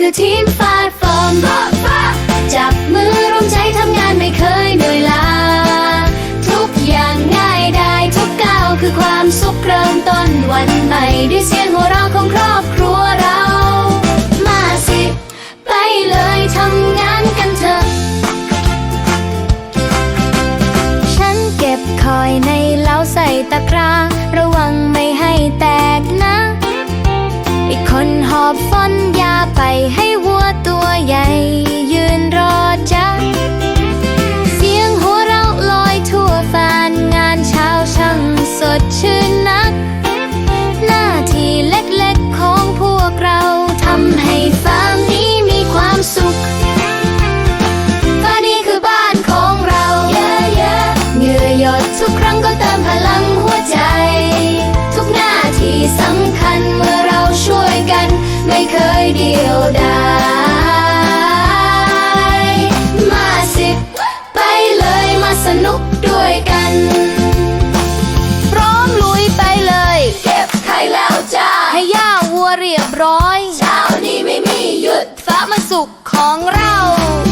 คือทีมฟาดฟอร์มจับมือร่วมใจทำงานไม่เคยเหนื่อยล้าทุกอย่างง่ายได้ทุกก้าวคือความสุขเริ่มต้นวันใหม่ด้วยเสียงหัวเราะของครอบครัวเรา มาสิ ไปเลยทำงานกันเถอะฉันเก็บคอยในเล้าใส่ตะกร้าระวังไม่ให้แตกนะ ไม่เคยเดียวดายมาสิไปเลยมาสนุกด้วยกัน พร้อมลุยไปเลย เก็บไข่แล้วจ้าให้ย่าวัวเรียบร้อย เช้านี้ไม่มีหยุดฟ้ามันสุขของเราไป